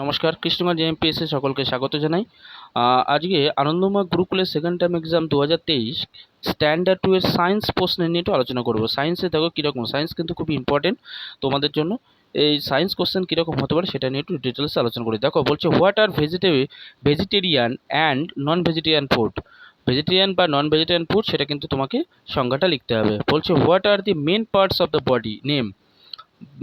নমস্কার কৃষ্ণগঞ্জ এমপিএসে সকলকে স্বাগত জানাই। আজকে আনন্দময় গুরুকুলের সেকেন্ড টাইম এক্সাম দু হাজার তেইশ স্ট্যান্ডার্ড টু এর সায়েন্স প্রশ্ন নিয়ে একটু আলোচনা করব। সায়েন্সে দেখো কীরকম সায়েন্স কিন্তু খুব ইম্পর্টেন্ট তোমাদের জন্য। এই সায়েন্স কোশ্চেন কীরকম হতে পারে সেটা নিয়ে একটু ডিটেলসে আলোচনা করি। দেখো, বলছে what are vegetable vegetarian and non vegetarian food vegetarian বা নন ভেজিটেরিয়ান ফুড সেটা কিন্তু তোমাকে সংজ্ঞাটা লিখতে হবে। বলছে what are the main parts of the body name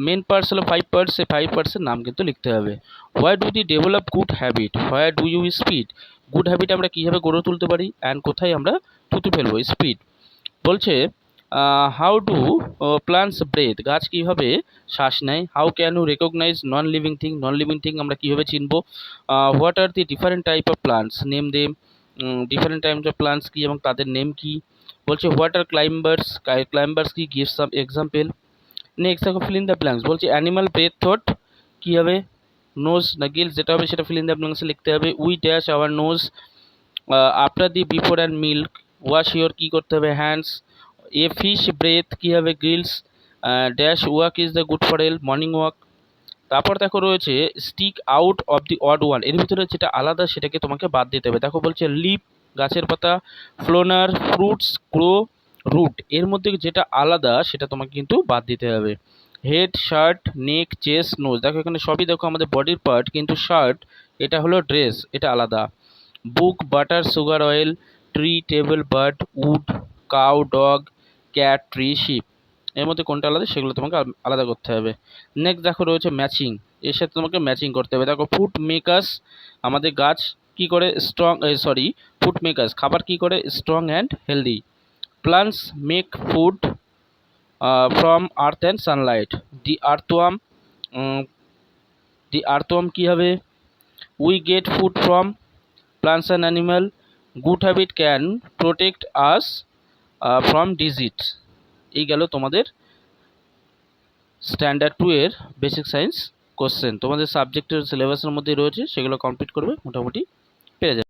main parts হলো ফাইভ পার্টস সেই ফাইভ পার্টসের নাম কিন্তু লিখতে হবে। Why do the develop good habit why do you speed good habit আমরা কীভাবে গড়ে তুলতে পারি? অ্যান্ড কোথায় আমরা থুতু ফেলব? স্পিড বলছে হাউ ডু প্লান্টস ব্রেথ গাছ কীভাবে শ্বাস নেয়? How can you recognise non living thing non living thing আমরা কীভাবে চিনবো? What are the different type of plants name them different types of plants কী এবং তাদের নেম কী? বলছে হোয়াট আর ক্লাইম্বার্স ক্লাইম্বার্স কি? গিভ সাম এক্সাম্পল নেক্সট দেখো fill the blanks বলছি অ্যানিমাল ব্রেথ থট কী হবে? নোজ না গিলস যেটা হবে সেটা ফিল দ্য ব্ল্যাঙ্কসে লিখতে হবে। We dash our nose after the before and milk wash your কী করতে হবে? হ্যান্ডস এ ফিশ ব্রেথ কী হবে? Gills dash walk is the good for health morning walk তারপর দেখো রয়েছে stick out of the odd ওয়ানের ভিতরে যেটা আলাদা সেটাকে তোমাকে বাদ দিতে হবে। দেখো বলছে লিপ গাছের পাতা ফ্লোনার ফ্রুটস ক্রো রুট এর মধ্যে যেটা আলাদা সেটা তোমাকে কিন্তু বাদ দিতে হবে। Head shirt neck chest nose দেখো এখানে সবই দেখো আমাদের বডির পার্ট কিন্তু শার্ট এটা হলো ড্রেস এটা আলাদা। Book butter sugar oil tree table bird wood cow dog cat tree ship এর মধ্যে কোনটা আলাদা সেগুলো তোমাকে আলাদা করতে হবে। নেক্সট দেখো রয়েছে ম্যাচিং এর সাথে তোমাকে ম্যাচিং করতে হবে। দেখো ফুড মেকার্স আমাদের গাছ কি করে স্ট্রং সরি ফুড মেকার্স খাবার কি করে strong and healthy plants make food uh, from earth and sunlight the earthworm um, the earthworm কি হবে we get food from plants and animal good habit can protect us uh, from disease এই গেল তোমাদের standard two এর basic science question তোমাদের সাবজেক্টের সিলেবাসের মধ্যে রয়েছে সেগুলো কমপ্লিট করবে মোটামুটি পেরে যাবে